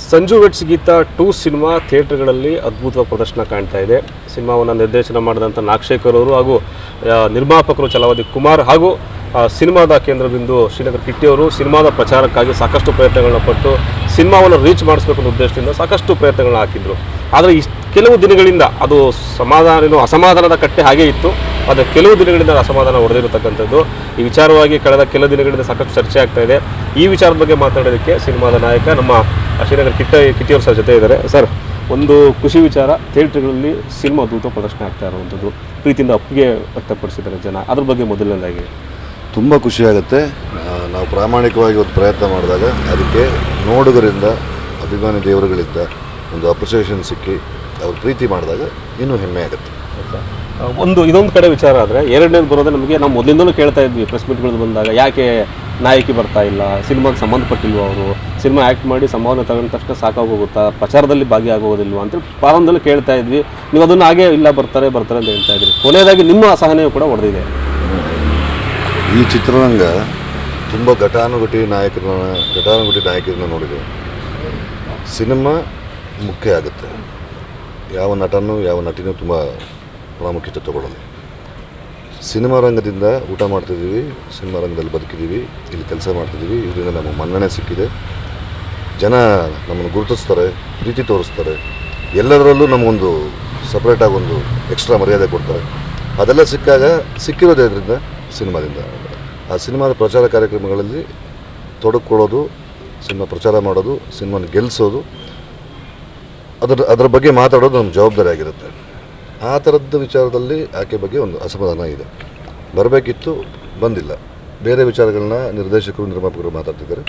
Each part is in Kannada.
Sanju weds Geetha two cinema ಥಿಯೇಟರ್ಗಳಲ್ಲಿ ಅದ್ಭುತವಾದ ಪ್ರದರ್ಶನ ಕಾಣ್ತಾ ಇದೆ. ಸಿನಿಮಾವನ್ನು ನಿರ್ದೇಶನ ಮಾಡಿದಂಥ ನಾಗಶೇಖರ್ ಅವರು ಹಾಗೂ ನಿರ್ಮಾಪಕರು ಛಲವಾದಿ ಕುಮಾರ್ ಹಾಗೂ ಸಿನಿಮಾದ ಕೇಂದ್ರ ಬಿಂದು ಶ್ರೀನಗರ್ ಕಿಟ್ಟಿಯವರು ಸಿನಿಮಾದ ಪ್ರಚಾರಕ್ಕಾಗಿ ಸಾಕಷ್ಟು ಪ್ರಯತ್ನಗಳನ್ನ ಪಟ್ಟು ಸಿನಿಮಾವನ್ನು ರೀಚ್ ಮಾಡಿಸ್ಬೇಕು ಅನ್ನೋ ಉದ್ದೇಶದಿಂದ ಸಾಕಷ್ಟು ಪ್ರಯತ್ನಗಳನ್ನ ಹಾಕಿದ್ರು. ಆದರೆ ಇಷ್ಟು, ಕೆಲವು ದಿನಗಳಿಂದ ಅದು ಸಮಾಧಾನ ಅಸಮಾಧಾನದ ಕಟ್ಟೆ ಹಾಗೇ ಇತ್ತು. ಆದರೆ ಕೆಲವು ದಿನಗಳಿಂದ ಅಸಮಾಧಾನ ಹೊಡೆದಿರತಕ್ಕಂಥದ್ದು ಈ ವಿಚಾರವಾಗಿ ಕಳೆದ ಕೆಲವು ದಿನಗಳಿಂದ ಸಾಕಷ್ಟು ಚರ್ಚೆ ಆಗ್ತಾ ಇದೆ. ಈ ವಿಚಾರದ ಬಗ್ಗೆ ಮಾತಾಡೋದಕ್ಕೆ ಸಿನಿಮಾದ ನಾಯಕ ನಮ್ಮ ಶ್ರೀನಗರ್ ಕಿಟ್ಟ ಕಿಟ್ಟಿಯವ್ರ ಸರ್ ಜೊತೆ ಇದ್ದಾರೆ. ಸರ್ ಒಂದು ಖುಷಿ ವಿಚಾರ ಥಿಯೇಟ್ರ್ಗಳಲ್ಲಿ ಸಿನಿಮಾ ದೂತ ಪ್ರದರ್ಶನ ಆಗ್ತಾ ಇರುವಂಥದ್ದು. ಪ್ರೀತಿಯಿಂದ ಅಪ್ಪಿಗೆ ವ್ಯಕ್ತಪಡಿಸಿದ್ದಾರೆ ಜನ. ಅದ್ರ ಬಗ್ಗೆ ಮೊದಲನೇದಾಗಿ. ತುಂಬ ಖುಷಿಯಾಗುತ್ತೆ ನಾವು ಪ್ರಾಮಾಣಿಕವಾಗಿ ಒಂದು ಪ್ರಯತ್ನ ಮಾಡಿದಾಗ ಅದಕ್ಕೆ ನೋಡುಗರಿಂದ ಅಭಿಮಾನಿ ದೇವರುಗಳಿಂದ ಒಂದು ಅಪ್ರಿಸಿಯೇಷನ್ ಸಿಕ್ಕಿ ಅವ್ರು ಪ್ರೀತಿ ಮಾಡಿದಾಗ ಇನ್ನೂ ಹೆಮ್ಮೆ ಆಗುತ್ತೆ. ಒಂದು ಇದೊಂದು ಕಡೆ ವಿಚಾರ ಆದರೆ ಎರಡನೇದು ಬರೋದೇ ನಮಗೆ ನಾವು ಮೊದಲಿಂದಲೂ ಕೇಳ್ತಾ ಇದ್ವಿ ಪ್ರೆಸ್ ಮೀಟ್ಗಳು ಬಂದಾಗ ಯಾಕೆ ನಾಯಕಿ ಬರ್ತಾ ಇಲ್ಲ, ಸಿನಿಮಾಗೆ ಸಂಬಂಧಪಟ್ಟಿಲ್ವ ಅವರು, ಸಿನಿಮಾ ಆ್ಯಕ್ಟ್ ಮಾಡಿ ಸಂಭಾವನೆ ತಗೊಂಡ ತಕ್ಷಣ ಸಾಕಾಗೋಗುತ್ತಾ, ಪ್ರಚಾರದಲ್ಲಿ ಭಾಗಿಯಾಗೋದಿಲ್ವ ಅಂತ ಪ್ರಾರಂಭದಲ್ಲಿ ಕೇಳ್ತಾ ಇದ್ವಿ. ನೀವು ಅದನ್ನು ಹಾಗೆ ಇಲ್ಲ ಬರ್ತಾರೆ ಬರ್ತಾರೆ ಅಂತ ಹೇಳ್ತಾ ಇದ್ರಿ. ಕೊನೆಯದಾಗಿ ನಿಮ್ಮ ಅಸಹನೆಯು ಕೂಡ ಹೊಡೆದಿದೆ ಈ ಚಿತ್ರರಂಗ ತುಂಬ ಘಟಾನುಘಟಿ ನಾಯಕರನ್ನ ಘಟಾನುಘಟಿ ನಾಯಕರನ್ನ ನೋಡಿದೆ. ಸಿನಿಮಾ ಮುಖ್ಯ ಆಗುತ್ತೆ. ಯಾವ ನಟನೂ, ಯಾವ ನಟಿನೂ ತುಂಬ ಪ್ರಾಮುಖ್ಯತೆ ತಗೊಳ್ಳೋದು ಸಿನಿಮಾ ರಂಗದಿಂದ ಊಟ ಮಾಡ್ತಿದ್ದೀವಿ, ಸಿನಿಮಾ ರಂಗದಲ್ಲಿ ಬದುಕಿದ್ದೀವಿ, ಇಲ್ಲಿ ಕೆಲಸ ಮಾಡ್ತಿದ್ದೀವಿ, ಇದರಿಂದ ನಮಗೆ ಮನ್ನಣೆ ಸಿಕ್ಕಿದೆ. ಜನ ನಮ್ಮನ್ನು ಗುರುತಿಸ್ತಾರೆ, ಪ್ರೀತಿ ತೋರಿಸ್ತಾರೆ. ಎಲ್ಲದರಲ್ಲೂ ನಮಗೊಂದು ಸಪ್ರೇಟಾಗಿ ಒಂದು ಎಕ್ಸ್ಟ್ರಾ ಮರ್ಯಾದೆ ಕೊಡ್ತಾರೆ. ಅದೆಲ್ಲ ಸಿಕ್ಕಾಗ ಸಿಕ್ಕಿರೋದೇ ಇದರಿಂದ ಸಿನಿಮಾದಿಂದ. ಆ ಸಿನಿಮಾದ ಪ್ರಚಾರ ಕಾರ್ಯಕ್ರಮಗಳಲ್ಲಿ ತೊಡಕೊಳ್ಳೋದು, ಸಿನಿಮಾ ಪ್ರಚಾರ ಮಾಡೋದು, ಸಿನಿಮಾನ ಗೆಲ್ಲಿಸೋದು ಅದರ ಅದರ ಬಗ್ಗೆ ಮಾತಾಡೋದು ನಮ್ಮ ಜವಾಬ್ದಾರಿ ಆಗಿರುತ್ತೆ ಆ ಥರದ್ದು ವಿಚಾರದಲ್ಲಿ ಆಕೆ ಬಗ್ಗೆ ಒಂದು ಅಸಮಾಧಾನ ಇದೆ. ಬರಬೇಕಿತ್ತು, ಬಂದಿಲ್ಲ. ಬೇರೆ ವಿಚಾರಗಳನ್ನ ನಿರ್ದೇಶಕರು, ನಿರ್ಮಾಪಕರು ಮಾತಾಡ್ತಿದ್ದಾರೆ.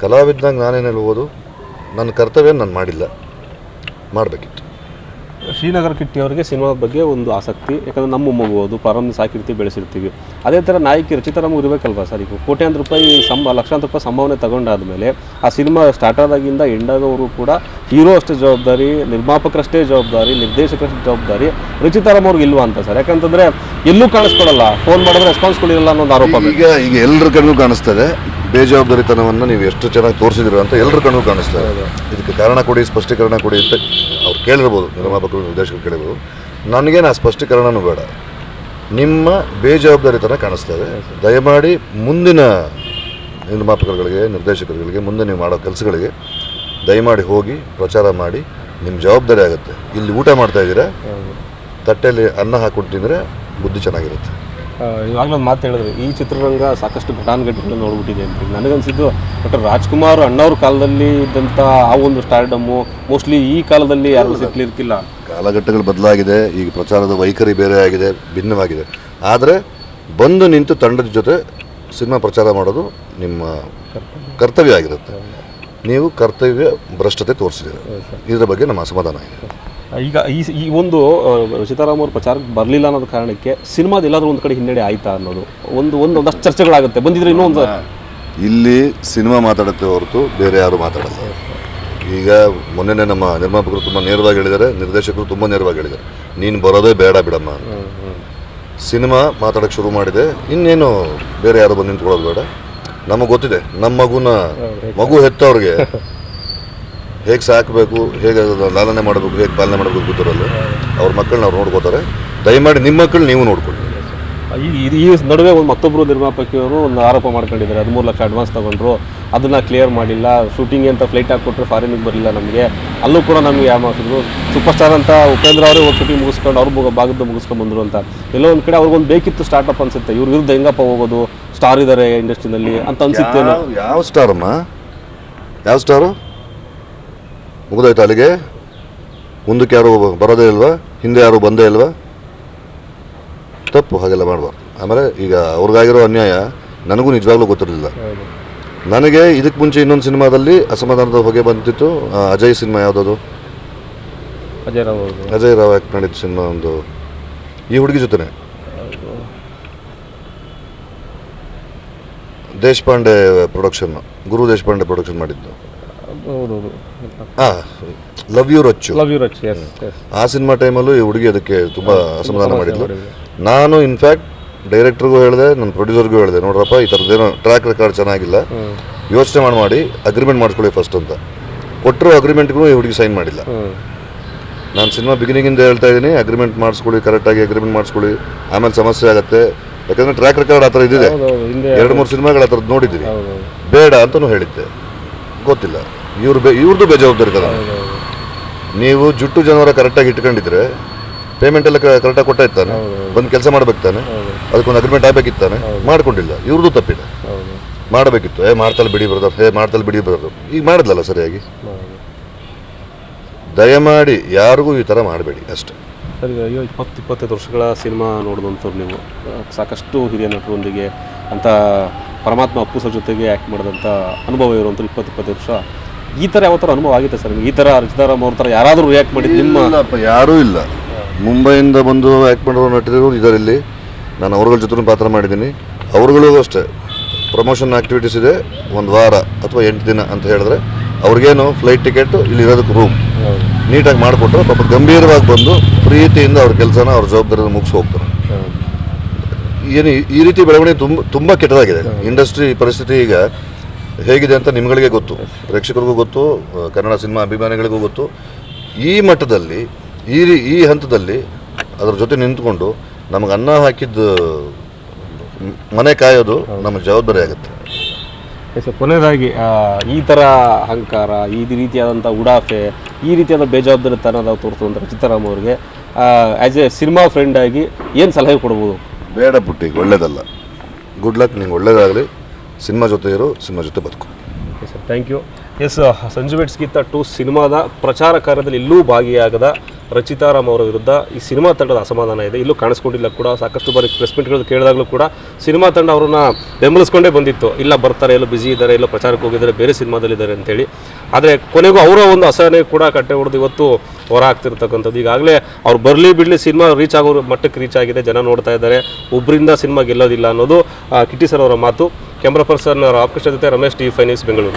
ಕಲಾವಿದನಾಗ ನಾನೇನು ಹೇಳ್ಬೋದು ನನ್ನ ಕರ್ತವ್ಯ ನಾನು ಮಾಡಿಲ್ಲ. ಮಾಡಬೇಕಿತ್ತು. ಶ್ರೀನಗರ ಕಿಟ್ಟಿ ಅವರಿಗೆ ಸಿನಿಮಾದ ಬಗ್ಗೆ ಒಂದು ಆಸಕ್ತಿ, ಯಾಕಂದರೆ ನಮ್ಮ ಮಗು ಅದು ಪ್ರಾರಂಭ ಸಾಕಿರ್ತೀವಿ, ಬೆಳೆಸಿರ್ತೀವಿ. ಅದೇ ಥರ ನಾಯಕಿ ರಚಿತಾ ನಮಗೆ ಇರಬೇಕಲ್ವಾ ಸರ್? ಈಗ ಕೋಟ್ಯಾಂತರ ರೂಪಾಯಿ ಸಂಬ, ಲಕ್ಷಾಂತರ ರೂಪಾಯಿ ಸಂಭಾವನೆ ತಗೊಂಡಾದ್ಮೇಲೆ ಆ ಸಿನಿಮಾ ಸ್ಟಾರ್ಟ್ ಆದಾಗಿಂದ ಎಂಡ್ ಕೂಡ ಹೀರೋ ಅಷ್ಟೇ ಜವಾಬ್ದಾರಿ, ನಿರ್ಮಾಪಕರಷ್ಟೇ ಜವಾಬ್ದಾರಿ, ನಿರ್ದೇಶಕರಷ್ಟೇ ಜವಾಬ್ದಾರಿ ರಚಿತಾ ರಾಮ್ ಅವ್ರಿಗೆ ಇಲ್ವಾ ಅಂತ ಸರ್? ಯಾಕಂತಂದ್ರೆ ಎಲ್ಲೂ ಕಾಣಿಸ್ಕೊಡಲ್ಲ ಫೋನ್ ಮಾಡಿದ್ರೆ ರೆಸ್ಪಾನ್ಸ್ ಕೊಡಿರಲ್ಲ ಅನ್ನೋ ಆರೋಪ ಈಗ ಈಗ ಎಲ್ಲರ ಕಡೆಗೂ ಕಾಣಿಸ್ತದೆ. ಬೇಜವಾಬ್ದಾರಿತನವನ್ನು ನೀವು ಎಷ್ಟು ಚೆನ್ನಾಗಿ ತೋರಿಸಿದ್ರು ಅಂತ ಎಲ್ಲರ ಕಣ್ಣು ಕಾಣಿಸ್ತಾ ಇದೆ. ಇದಕ್ಕೆ ಕಾರಣ ಕೊಡಿ ಸ್ಪಷ್ಟೀಕರಣ ಕೊಡಿ ಅಂತ ಅವ್ರು ಕೇಳಿರ್ಬೋದು ನಿರ್ಮಾಪಕರು ನಿರ್ದೇಶಕರು ಕೇಳಿರ್ಬೋದು. ನನಗೇನು ಆ ಸ್ಪಷ್ಟೀಕರಣನೂ ಬೇಡ. ನಿಮ್ಮ ಬೇಜವಾಬ್ದಾರಿತನ ಕಾಣಿಸ್ತಾ ಇದೆ. ದಯಮಾಡಿ ಮುಂದಿನ ನಿರ್ಮಾಪಕರುಗಳಿಗೆ ನಿರ್ದೇಶಕರುಗಳಿಗೆ ಮುಂದೆ ನೀವು ಮಾಡೋ ಕೆಲಸಗಳಿಗೆ ದಯಮಾಡಿ ಹೋಗಿ ಪ್ರಚಾರ ಮಾಡಿ ನಿಮ್ಮ ಜವಾಬ್ದಾರಿ ಆಗುತ್ತೆ. ಇಲ್ಲಿ ಊಟ ಮಾಡ್ತಾ ಇದ್ದೀರಾ? ತಟ್ಟೆಯಲ್ಲಿ ಅನ್ನ ಹಾಕ್ಕೊಂಡು ತಿಂದರೆ ಬುದ್ಧಿ ಚೆನ್ನಾಗಿರುತ್ತೆ. ಇವಾಗಲೂ ಒಂದು ಮಾತು ಹೇಳಿದ್ರು ಈ ಚಿತ್ರರಂಗ ಸಾಕಷ್ಟು ಘಟಾನುಘಟಿಗಳನ್ನ ನೋಡ್ಬಿಟ್ಟಿದೆ ಅಂತ. ನನಗನ್ಸಿದ್ದು ಡಾಕ್ಟರ್ ರಾಜ್ಕುಮಾರ್ ಅಣ್ಣವ್ರ ಕಾಲದಲ್ಲಿ ಇದ್ದಂಥ ಆ ಒಂದು ಸ್ಟಾರ್ಡಮ್ಮು ಮೋಸ್ಟ್ಲಿ ಈ ಕಾಲದಲ್ಲಿ ಯಾರು ಸಿಕ್ಲಿರ್ತಿಲ್ಲ. ಕಾಲಘಟ್ಟಗಳು ಬದಲಾಗಿದೆ ಈಗ ಪ್ರಚಾರದ ವೈಖರಿ ಬೇರೆ ಆಗಿದೆ ಭಿನ್ನವಾಗಿದೆ. ಆದರೆ ಬಂದು ನಿಂತು ತಂಡದ ಜೊತೆ ಸಿನಿಮಾ ಪ್ರಚಾರ ಮಾಡೋದು ನಿಮ್ಮ ಕರ್ತವ್ಯ. ಆಗಿರುತ್ತೆ. ನೀವು ಕರ್ತವ್ಯ ಭ್ರಷ್ಟತೆ ತೋರಿಸಿದ್ದೀರ. ಇದರ ಬಗ್ಗೆ ನಮ್ಮ ಅಸಮಾಧಾನ ಇದೆ. ಈಗ ಈ ಈ ಒಂದು ಸೀತಾರಾಮ್ ಅವ್ರ ಪ್ರಚಾರಕ್ಕೆ ಬರಲಿಲ್ಲ ಅನ್ನೋದು ಕಾರಣಕ್ಕೆ ಸಿನಿಮಾದ ಎಲ್ಲಾದರೂ ಒಂದು ಕಡೆ ಹಿನ್ನಡೆ ಆಯ್ತಾ ಅನ್ನೋದು ಒಂದು ಒಂದು ಒಂದಷ್ಟು ಚರ್ಚೆಗಳಾಗುತ್ತೆ. ಬಂದಿದ್ರೆ ಇನ್ನೂ ಒಂದು ಇಲ್ಲಿ ಸಿನಿಮಾ ಮಾತಾಡುತ್ತೆ ಹೊರತು ಬೇರೆ ಯಾರು ಮಾತಾಡಲ್ಲ. ಈಗ ಮೊನ್ನೆನೇ ನಮ್ಮ ನಿರ್ಮಾಪಕರು ತುಂಬ ನೇರವಾಗಿ ಹೇಳಿದ್ದಾರೆ ನಿರ್ದೇಶಕರು ತುಂಬ ನೇರವಾಗಿ ಹೇಳಿದ್ದಾರೆ. ನೀನು ಬರೋದೇ ಬೇಡ ಬಿಡಮ್ಮ. ಸಿನಿಮಾ ಮಾತಾಡೋಕ್ಕೆ ಶುರು ಮಾಡಿದೆ ಇನ್ನೇನು ಬೇರೆ ಯಾರು ಬಂದು ನಿಂತ್ಕೊಳ್ಳೋದು ಬೇಡ. ನಮಗೆ ಗೊತ್ತಿದೆ ನಮ್ಮ ಮಗುನ ಮಗು ಹೆತ್ತವ್ರಿಗೆ ಹೇಗೆ ಸಾಕಬೇಕು ಹೇಗೆ ಅದನ್ನ ಲಾಲನೆ ಮಾಡಬೇಕು ಹೇಗೆ ಪಾಲನೆ ಮಾಡಬೇಕು ಗೊತ್ತಿರಲ್ಲ. ಅವ್ರ ಮಕ್ಕಳನ್ನ ಅವ್ರು ನೋಡ್ಕೋತಾರೆ. ದಯಮಾಡಿ ನಿಮ್ಮ ಮಕ್ಕಳು ನೀವು ನೋಡ್ಕೊಳ್ಳಿ. ಈ ಈ- ನಡುವೆ ಒಂದು ಮತ್ತೊಬ್ಬರು ನಿರ್ಮಾಪಕಿಯವರು ಒಂದು ಆರೋಪ ಮಾಡ್ಕೊಂಡಿದ್ದಾರೆ. ಹದಿಮೂರು ಲಕ್ಷ ಅಡ್ವಾನ್ಸ್ ತಗೊಂಡ್ರು. ಅದನ್ನ ಕ್ಲಿಯರ್ ಮಾಡಿಲ್ಲ. ಶೂಟಿಂಗ್ ಅಂತ ಫ್ಲೈಟ್ ಹಾಕ್ಕೊಟ್ರೆ ಫಾರಿನಿಗೆ ಬರಲಿಲ್ಲ ನಮಗೆ. ಅಲ್ಲೂ ಕೂಡ ನಮಗೆ ಯಾಮಾಕಿದ್ರು ಸೂಪರ್ ಸ್ಟಾರ್ ಅಂತ ಉಪೇಂದ್ರ ಅವರೇ ಒಂದು ಶೂಟಿಂಗ್ ಮುಗಿಸ್ಕೊಂಡು ಅವ್ರ ಭಾಗದ್ದು ಭಾಗದ ಮುಗಿಸ್ಕೊಂಡು ಬಂದರು ಅಂತ. ಎಲ್ಲೋ ಒಂದು ಕಡೆ ಅವ್ರಿಗೊಂದು ಬೇಕಿತ್ತು ಸ್ಟಾರ್ಟಪ್ ಅನ್ಸುತ್ತೆ. ಇವ್ರ ವಿರುದ್ಧ ಹೆಂಗಪ್ಪ ಹೋಗೋದು? ಸ್ಟಾರ್ ಇದ್ದಾರೆ ಇಂಡಸ್ಟ್ರಿನಲ್ಲಿ ಅಂತ ಅನ್ಸುತ್ತೆ ಯಾವ- ಯಾವ ಸ್ಟಾರಮ್ಮ ಯಾವ ಸ್ಟಾರು ಮುಗಿದೋಯ್ತು ಅಲ್ಲಿಗೆ? ಮುಂದಕ್ಕೆ ಯಾರು ಬರೋದೇ ಇಲ್ವಾ? ಹಿಂದೆ ಯಾರು ಬಂದೇ ಇಲ್ವಾ? ತಪ್ಪು ಹಾಗೆಲ್ಲ ಮಾಡಬಾರ್ದು. ಆಮೇಲೆ ಈಗ ಅವ್ರಿಗಾಗಿರೋ ಅನ್ಯಾಯ ನನಗೂ ನಿಜವಾಗ್ಲೂ ಗೊತ್ತಿರಲಿಲ್ಲ. ನನಗೆ ಇದಕ್ಕೆ ಮುಂಚೆ ಇನ್ನೊಂದು ಸಿನಿಮಾದಲ್ಲಿ ಅಸಮಾಧಾನದ ಹೊಗೆ ಬಂದಿತ್ತು. ಅಜಯ್ ಸಿನಿಮಾ ಯಾವುದದು? ಅಜಯ್ ರಾವ್ ಅಜಯ್ ರಾವ್ ಆ್ಯಕ್ಟ್ ಮಾಡಿದ್ದು ಸಿನಿಮಾ ಒಂದು. ಈ ಹುಡುಗಿ ಜೊತೆನೆ. ದೇಶಪಾಂಡೆ ಪ್ರೊಡಕ್ಷನ್ ಗುರು ದೇಶಪಾಂಡೆ ಪ್ರೊಡಕ್ಷನ್ ಮಾಡಿದ್ದು. ಹೌದೌದು. ಆ love you Rachchu love you Rach yes yes ಆ ಸಿನಿಮಾ ಟೈಮಲ್ಲೂ ಈ ಹುಡುಗಿ ಅದಕ್ಕೆ ತುಂಬ ಅಸಮಾಧಾನ ಮಾಡಿದ್ಲು. ನಾನು ಇನ್ಫ್ಯಾಕ್ಟ್ ಡೈರೆಕ್ಟ್ರಿಗೂ ಹೇಳಿದೆ ನನ್ನ ಪ್ರೊಡ್ಯೂಸರ್ಗೂ ಹೇಳಿದೆ ನೋಡ್ರಪ್ಪ ಈ ಥರದ್ದೇನೋ ಟ್ರ್ಯಾಕ್ ರೆಕಾರ್ಡ್ ಚೆನ್ನಾಗಿಲ್ಲ. ಯೋಚನೆ ಮಾಡಿ ಮಾಡಿ ಅಗ್ರಿಮೆಂಟ್ ಮಾಡ್ಕೊಳ್ಳಿ ಫಸ್ಟ್ ಅಂತ. ಕೊಟ್ಟರು ಅಗ್ರಿಮೆಂಟ್ಗೂ ಈ ಹುಡುಗಿ ಸೈನ್ ಮಾಡಿಲ್ಲ. ನಾನು ಸಿನಿಮಾ ಬಿಗಿನಿಂಗಿಂದ ಹೇಳ್ತಾ ಇದ್ದೀನಿ ಅಗ್ರಿಮೆಂಟ್ ಮಾಡಿಸ್ಕೊಳ್ಳಿ ಕರೆಕ್ಟಾಗಿ ಅಗ್ರಿಮೆಂಟ್ ಮಾಡಿಸ್ಕೊಳ್ಳಿ. ಆಮೇಲೆ ಸಮಸ್ಯೆ ಆಗುತ್ತೆ. ಯಾಕಂದ್ರೆ ಟ್ರ್ಯಾಕ್ ರೆಕಾರ್ಡ್ ಆ ಥರ ಇದಿದೆ. ಎರಡು ಮೂರು ಸಿನಿಮಾಗಳು ಆ ಥರದ್ದು ನೋಡಿದ್ದೀವಿ. ಬೇಡ ಅಂತಲೂ ಹೇಳಿದ್ದೆ. ಗೊತ್ತಿಲ್ಲ. ಇವ್ರು ಬೇ ಇವ್ರದ್ದು ಬೇಜವಾಬ್ದಾರಿ ಕದ ನೀವು ಜುಟ್ಟು ಜನವರ ಕರೆಕ್ಟಾಗಿ ಇಟ್ಕೊಂಡಿದ್ರೆ ಪೇಮೆಂಟ್ ಎಲ್ಲ ಕರೆಕ್ಟಾಗಿ ಕೊಟ್ಟಾಯ್ತಾನೆ ಬಂದು ಕೆಲಸ ಮಾಡ್ಬೇಕು ತಾನೆ. ಅದಕ್ಕೊಂದು ಅಗ್ರಿಮೆಂಟ್ ಆಗ್ಬೇಕಿತ್ತು ತಾನೆ ಮಾಡ್ಕೊಂಡಿಲ್ಲ. ಇವ್ರದ್ದು ತಪ್ಪಿದೆ. ಮಾಡಬೇಕಿತ್ತು. ಏ ಮಾಡ್ತಲ್ಲ ಬಿಡಿ ಬ್ರದರ್ ಹೇ ಮಾಡ್ತಲ್ಲ ಬಿಡಿ ಬ್ರದರ್ ಈಗ ಮಾಡಿದ್ಲಲ್ಲ ಸರಿಯಾಗಿ? ದಯಮಾಡಿ ಯಾರಿಗೂ ಈ ಥರ ಮಾಡಬೇಡಿ ಅಷ್ಟೇ. ಸರಿ ಅಯ್ಯೋ ಇಪ್ಪತ್ತು ಇಪ್ಪತ್ತೈದು ವರ್ಷಗಳ ಸಿನಿಮಾ ನೋಡಿದಂಥವ್ರು ನೀವು. ಸಾಕಷ್ಟು ಹಿರಿಯ ನಟರೊಂದಿಗೆ ಅಂತ ಪರಮಾತ್ಮ ಅಪ್ಪು ಸರ್ ಜೊತೆಗೆ ಆ್ಯಕ್ಟ್ ಮಾಡಿದಂಥ ಅನುಭವ ಇರುವಂಥ ಇಪ್ಪತ್ತು ಇಪ್ಪತ್ತೈದು ವರ್ಷ ಈ ಥರ ಯಾವ ಥರ ಅನುಭವ ಆಗಿತ್ತೆ ಸರ್ ನಿಮ್ಗೆ? ಈ ಥರ ರಚಿತಾರಾಮ್ ಅವ್ರ ಥರ ಯಾರಾದರೂ ರಿಯಾಕ್ಟ್ ಮಾಡಿದ್ದು ನಿಮ್ಮ ಇಲ್ಲಪ್ಪ ಯಾರೂ ಇಲ್ಲ. ಮುಂಬೈಯಿಂದ ಬಂದು ಆ್ಯಕ್ಟ್ ಮಾಡಿರೋ ನಟರು ಇದರಲ್ಲಿ. ಇಲ್ಲಿ ನಾನು ಅವ್ರಗಳ ಜೊತೆ ಪಾತ್ರ ಮಾಡಿದ್ದೀನಿ. ಅವ್ರುಗಳಿಗೂ ಅಷ್ಟೇ. ಪ್ರಮೋಷನ್ ಆ್ಯಕ್ಟಿವಿಟೀಸ್ ಇದೆ. ಒಂದು ವಾರ ಅಥವಾ ಎಂಟು ದಿನ ಅಂತ ಹೇಳಿದ್ರೆ ಅವ್ರಿಗೇನು ಫ್ಲೈಟ್ ಟಿಕೆಟ್ ಇಲ್ಲಿ ಇರೋದಕ್ಕೆ ರೂಮ್ ನೀಟಾಗಿ ಮಾಡಿಕೊಟ್ರೆ ಪಾಪ ಗಂಭೀರವಾಗಿ ಬಂದು ಪ್ರೀತಿಯಿಂದ ಅವ್ರ ಕೆಲಸನ ಅವ್ರ ಜವಾಬ್ದಾರಿನ ಮುಗಿಸಿ ಹೋಗ್ತಾರೆ. ಏನು ಈ ರೀತಿ ಬೆಳವಣಿಗೆ ತುಂಬ ತುಂಬ ಕೆಟ್ಟದಾಗಿದೆ. ಇಂಡಸ್ಟ್ರಿ ಪರಿಸ್ಥಿತಿ ಈಗ ಹೇಗಿದೆ ಅಂತ ನಿಮ್ಗಳಿಗೆ ಗೊತ್ತು ಪ್ರೇಕ್ಷಕರಿಗೂ ಗೊತ್ತು ಕನ್ನಡ ಸಿನಿಮಾ ಅಭಿಮಾನಿಗಳಿಗೂ ಗೊತ್ತು. ಈ ಮಟ್ಟದಲ್ಲಿ ಈ ರೀ- ಈ ಹಂತದಲ್ಲಿ ಅದರ ಜೊತೆ ನಿಂತ್ಕೊಂಡು ನಮಗೆ ಅನ್ನ ಹಾಕಿದ್ದು ಮನೆ ಕಾಯೋದು ನಮ್ಮ ಜವಾಬ್ದಾರಿ ಆಗುತ್ತೆ. ಸರ್ ಕೊನೆಯದಾಗಿ ಈ ಥರ ಅಹಂಕಾರ ಈ ರೀತಿಯಾದಂಥ ಉಡಾಫೆ ಈ ರೀತಿಯಾದ ಬೇಜವಾಬ್ದಾರಿತನದ ತೋರಿಸುವಂಥ ರಚಿತಾರಾಮ್ ಅವರಿಗೆ ಆ್ಯಸ್ ಎ ಸಿನಿಮಾ ಫ್ರೆಂಡ್ ಆಗಿ ಏನು ಸಲಹೆ ಕೊಡ್ಬೋದು? ಬೇಡ ಪುಟ್ಟಿ ಒಳ್ಳೇದಲ್ಲ. ಗುಡ್ ಲಕ್ ನಿಂಗೆ ಒಳ್ಳೇದಾಗಲಿ. ಸಿನಿಮಾ ಜೊತೆ ಇರು ಸಿನಿಮಾ ಜೊತೆ ಬದುಕು. Sir thank you yes Sanju weds Geetha two ಸಿನಿಮಾದ ಪ್ರಚಾರ ಕಾರ್ಯದಲ್ಲಿ ಇಲ್ಲೂ ಭಾಗಿಯಾಗದ ರಚಿತಾರಾಮ್ ಅವರ ವಿರುದ್ಧ ಈ ಸಿನಿಮಾ ತಂಡದ ಅಸಮಾಧಾನ ಇದೆ. ಇಲ್ಲೂ ಕಾಣಿಸ್ಕೊಂಡಿಲ್ಲ ಕೂಡ. ಸಾಕಷ್ಟು ಬಾರಿ ಪ್ರೆಸ್ ಮೀಟ್ಗಳು ಕೇಳಿದಾಗಲೂ ಕೂಡ ಸಿನಿಮಾ ತಂಡ ಅವರನ್ನ ಬೆಂಬಲಿಸ್ಕೊಂಡೇ ಬಂದಿತ್ತು. ಇಲ್ಲ, ಬರ್ತಾರೆ ಎಲ್ಲೋ ಬ್ಯುಸಿ ಇದ್ದಾರೆ ಎಲ್ಲೋ ಪ್ರಚಾರಕ್ಕೆ ಹೋಗಿದ್ದಾರೆ, ಬೇರೆ ಸಿನಿಮಾದಲ್ಲಿದ್ದಾರೆ ಅಂತೇಳಿ. ಆದರೆ ಕೊನೆಗೂ ಅವರ ಒಂದು ಅಸಹನೆ ಕೂಡ ಕಟ್ಟೆ ಹೊಡೆದು ಇವತ್ತು ಹೊರ ಆಗ್ತಿರ್ತಕ್ಕಂಥದ್ದು ಈಗಾಗಲೇ ಅವ್ರು ಬರಲಿ ಬಿಡಲಿ ಸಿನಿಮಾ ರೀಚ್ ಆಗೋ ಮಟ್ಟಕ್ಕೆ ರೀಚ್ ಆಗಿದೆ. ಜನ ನೋಡ್ತಾ ಇದ್ದಾರೆ. ಒಬ್ಬರಿಂದ ಸಿನಿಮಾ ಗೆಲ್ಲೋದಿಲ್ಲ ಅನ್ನೋದು ಕಿಟ್ಟಿ ಸರ್ ಅವರ ಮಾತು. ಕ್ಯಾಮ್ರಾ ಪರ್ಸನ್ ರಾಮಕೃಷ್ಣ ಜೊತೆ ರಮೇಶ್ ಟಿ ಫೈನಿಸ್ ಬೆಂಗಳೂರು.